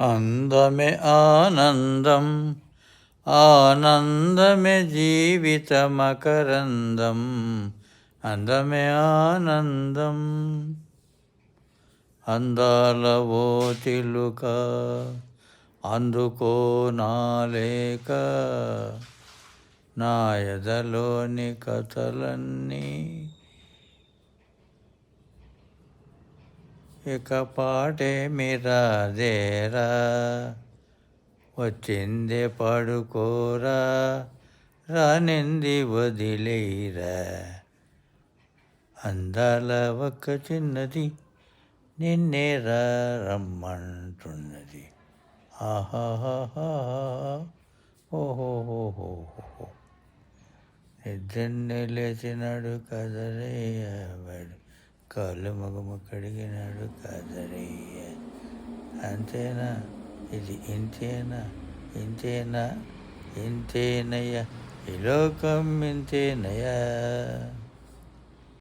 అందమే ఆనందం ఆనందమే జీవిత మకరందం అందమే ఆనందం. అందాల ఓ తిలుక అందుకో నాలేక నా ఎదలోని కథలన్నీ ఇక పాటే రాదేరా వచ్చింది పడుకోరా రానింది వదిలేరా. అందాల ఒక్క చిన్నది నిన్నే రమ్మంటున్నది. ఆహాహాహా ఓహోహోహో నిద్రన్నే లేచినాడు కదరయ్యవాడు కాళ్ళు మగము కడిగినాడు కాదరయ్య. అంతేనా? ఇది ఇంతేనా? ఇంతేనా? ఇంతేనయ్యా. ఈ లోకం ఇంతేనయ్యా.